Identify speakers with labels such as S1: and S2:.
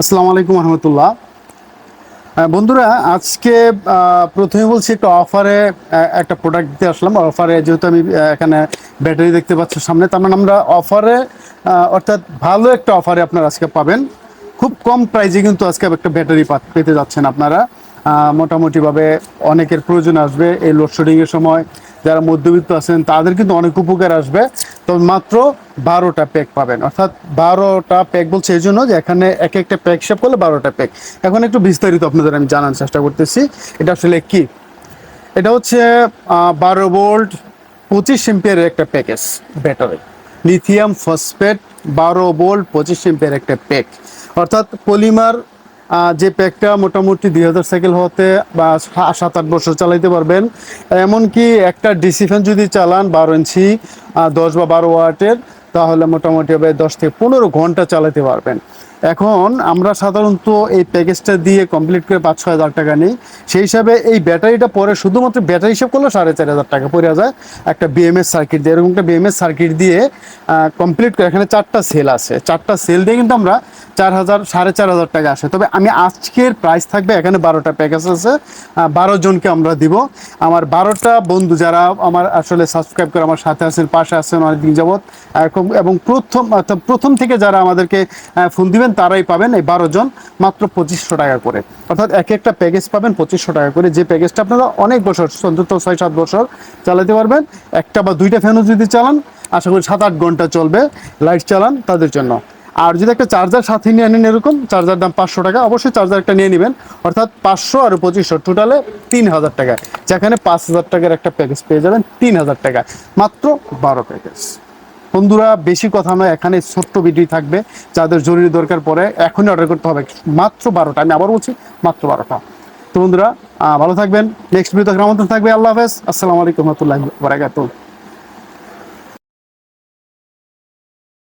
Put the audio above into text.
S1: আসসালামু আলাইকুম রহমতুল্লাহ। বন্ধুরা, আজকে প্রথমে বলছি একটা অফারে একটা প্রোডাক্ট দিতে আসলাম। অফারে যেহেতু আমি এখানে ব্যাটারি দেখতে পাচ্ছি সামনে, তার মানে আমরা অফারে অর্থাৎ ভালো একটা অফারে আপনারা আজকে পাবেন। খুব কম প্রাইজে কিন্তু আজকে একটা ব্যাটারি পেতে যাচ্ছেন আপনারা। মোটামুটিভাবে অনেকের প্রয়োজন আসবে এই লোডশেডিংয়ের সময়। যারা মধ্যবিত্ত আছেন, তাদের কিন্তু অনেক উপকার আসবে। তবে মাত্র বারোটা প্যাক পাবেন। অর্থাৎ বারোটা প্যাক বলছে এই জন্য যে এখানে এক একটা প্যাক হিসাব করলে বারোটা প্যাক এখন একটু বিস্তারিত আপনাদের আমি জানার চেষ্টা করতেছি। এটা আসলে কি? এটা হচ্ছে বারো ভোল্ট পঁচিশ এম্পিয়ারের একটা প্যাকেজ ব্যাটারি লিথিয়াম ফসফেট বারো ভোল্ট পঁচিশ এম্পিয়ার একটা প্যাক অর্থাৎ পলিমার যে প্যাকটা মোটামুটি দুই হাজার সাইকেল হতে বা সাত আট বছর চালাইতে পারবেন। এমনকি একটা ডিসি ফ্যান যদি চালান বারো ইঞ্চি দশ বা বারো ওয়াটের, তাহলে মোটামুটি হবে দশ থেকে পনেরো ঘণ্টা চালাতে পারবেন। এখন আমরা সাধারণত এই প্যাকেজটা দিয়ে কমপ্লিট করে পাঁচ, ছয় হাজার টাকা নিই। সেই হিসাবে এই ব্যাটারিটা পরে শুধুমাত্র ব্যাটারি হিসাব করলে সাড়ে চার হাজার টাকা পড়ে যায়। একটা বিএমএস সার্কিট দিয়ে, এরকম একটা বিএমএস সার্কিট দিয়ে কমপ্লিট করে এখানে চারটা সেল আছে। চারটা সেল দিয়ে কিন্তু আমরা চার হাজার, সাড়ে চার হাজার টাকা আসে। তবে আমি আজকের প্রাইস থাকবে, এখানে বারোটা প্যাকেজ আছে। বারো জনকে আমরা দিব। আমার বারোটা বন্ধু যারা আমার আসলে সাবস্ক্রাইব করে আমার সাথে আছেন, পাশে আছেন অনেকদিন যাবৎ এবং প্রথম, অর্থাৎ প্রথম থেকে যারা আমাদেরকে ফোন দিবেন তারাই পাবেন এই বারো জন মাত্র পঁচিশশো টাকা করে। অর্থাৎ এক একটা প্যাকেজ পাবেন পঁচিশশো টাকা করে। যে প্যাকেজটা আপনারা অনেক বছর অন্তত ছয় সাত বছর চালাতে পারবেন, একটা বা দুইটা ফ্যানও যদি চালান, আশা করি সাত আট ঘণ্টা চলবে লাইট চালান তাদের জন্য। আর যদি একটা চার্জার সাথে নিয়ে নেন এরকম চার্জার দাম পাঁচশো টাকা, অবশ্যই চার্জার একটা নিয়ে নেবেন। অর্থাৎ পাঁচশো আর পঁচিশশো টোটালে তিন হাজার টাকা। যেখানে পাঁচ হাজার টাকার একটা প্যাকেজ পেয়ে যাবেন তিন হাজার টাকা। মাত্র বারো প্যাকেজ বন্ধুরা, বেশি কথা নয়, এখানে ছোট্ট ভিডিও থাকবে। যাদের জরুরি দরকার পড়ে, এখনই অর্ডার করতে হবে। মাত্র বারোটা, আমি আবার বলছি, মাত্র বারোটা। তো বন্ধুরা ভালো থাকবেন। নেক্সট ভিডিও আমাদের থাকবে। আল্লাহ হাফেজ। আসসালামু আলাইকুম রহমতুল্লাহ বারাকাতুহ।